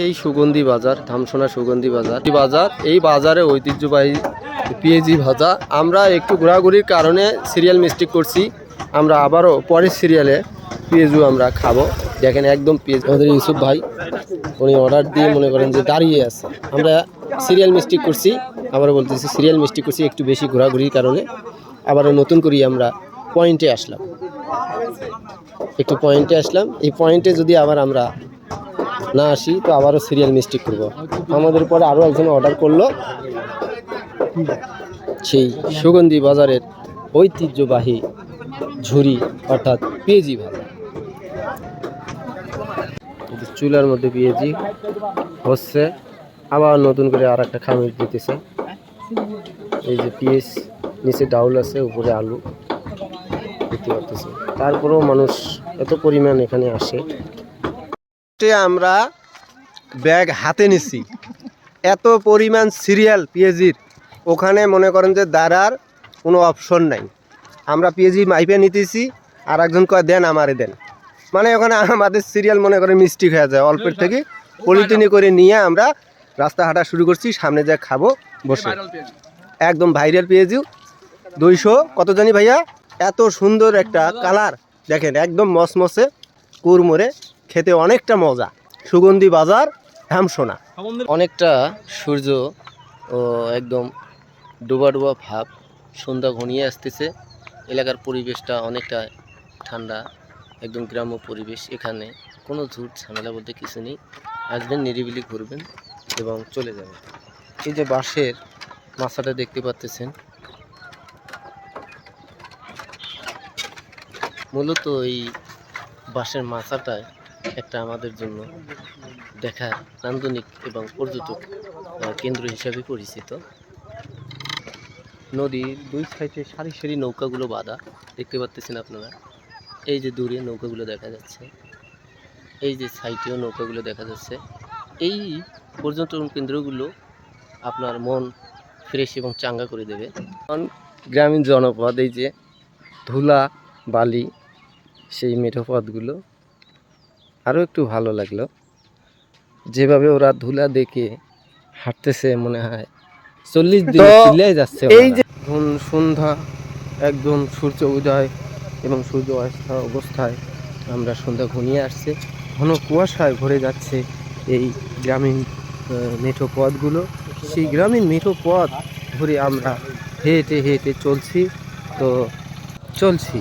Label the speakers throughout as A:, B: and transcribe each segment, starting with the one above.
A: সেই সুগন্ধি বাজার, ধামসোনা সুগন্ধি বাজার। এই বাজার, এই বাজারে ঐতিহ্যবাহী পেঁয়াজি ভাজা। আমরা একটু ঘোরাঘুরির কারণে সিরিয়াল মিস্টেক করছি। আমরা আবারও পরের সিরিয়ালে পেঁয়াজু আমরা খাব। দেখেন একদম পেঁয়াজ। আমাদের ইউসুফ ভাই, উনি অর্ডার দিয়ে মনে করেন যে দাঁড়িয়ে আছে। আমরা সিরিয়াল মিস্টেক করছি। আবারও বলতেছি, সিরিয়াল মিস্টেক করছি একটু বেশি ঘোরাঘুরির কারণে। আবারও নতুন করি আমরা পয়েন্টে আসলাম। একটু পয়েন্টে আসলাম। এই পয়েন্টে যদি আবার আমরা না আসি, তো আবারও সিরিয়াল মিস্টেক করব। আমাদের পরে আরও একজন অর্ডার করল। সেই সুগন্ধি বাজারের ঐতিহ্যবাহী ঝুরি অর্থাৎ পেঁয়াজি ভাজা চুলার মধ্যে পেঁয়াজি হচ্ছে, আবার নতুন করে আর একটা খামির দিতেছে। এই যে পেঁয়াজ নিচে ডাউল আছে, উপরে আলু দেখতে পাচ্ছি তারপরেও মানুষ এত পরিমাণ এখানে আসে। আমরা ব্যাগ হাতে নিছি। এত পরিমাণ সিরিয়াল পিএজির ওখানে মনে করেন যে দাঁড়ার কোনো অপশন নাই। আমরা পিএজি মাইপে নিতেছি, আর একজন কয়, দেন, আমারে দেন। মানে ওখানে আমাদের সিরিয়াল মনে করেন মিস্টেক হয়ে যায়, অল্পের থেকে পলিটিনি করে নিয়ে আমরা রাস্তা হাঁটা শুরু করছি, সামনে যা খাব, বসে। একদম ভাইরাল পেঁয়াজিও দুইশো, কত জানি ভাইয়া? এত সুন্দর একটা কালার দেখেন, একদম মসমসে কুরমুরে খেতে অনেকটা মজা। সুগন্ধি বাজার ধামসোনা অনেকটা সূর্য ও একদম ডোবা ডোবা ভাব, সন্ধ্যা ঘনিয়ে আসতেছে। এলাকার পরিবেশটা অনেকটা ঠান্ডা, একদম গ্রাম্য পরিবেশ। এখানে কোনো ঝুট ঝামেলা বলতে কিছু নেই। আসবেন, নিরিবিলি ঘুরবেন এবং চলে যাবেন। এই যে বাঁশের মাছাটা দেখতে পাচ্তেছেন মূলত এই বাঁশের মাথাটায় একটা আমাদের জন্য দেখার নান্দনিক এবং পর্যটক কেন্দ্র হিসাবে পরিচিত। নদীর দুই সাইডে সারি সারি নৌকাগুলো বাঁধা, দেখতে পাচ্ছেন আপনারা। এই যে দূরে নৌকাগুলো দেখা যাচ্ছে, এই যে সাইডেও নৌকাগুলো দেখা যাচ্ছে। এই পর্যটন কেন্দ্রগুলো আপনার মন ফ্রেশ এবং চাঙ্গা করে দেবে। কারণ গ্রামীণ জনপদ, এই যে ধুলা বালি, সেই মেঠো পথগুলো আরও একটু ভালো লাগল। যেভাবে ওরা ধুলা দেখে হাঁটতেছে মনে হয়। চল্লিশ দিন যাচ্ছে
B: এই যে-
A: সন্ধ্যা একদম সূর্য উদয় এবং সূর্য অস্ত অবস্থায় আমরা সন্ধ্যা ঘনিয়ে আসছে। ঘন কুয়াশায় ভরে যাচ্ছে এই গ্রামীণ মেঠো পথগুলো। সেই গ্রামীণ মেঠো পথ ধরে আমরা হেঁটে হেঁটে চলছি। তো চলছি।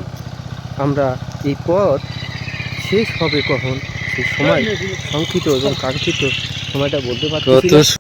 A: আমরা এই পথ শেষ হবে কখন? সময় সংক্ষিপ্ত এবং কাঙ্ক্ষিত সময়টা বলতে পারছি।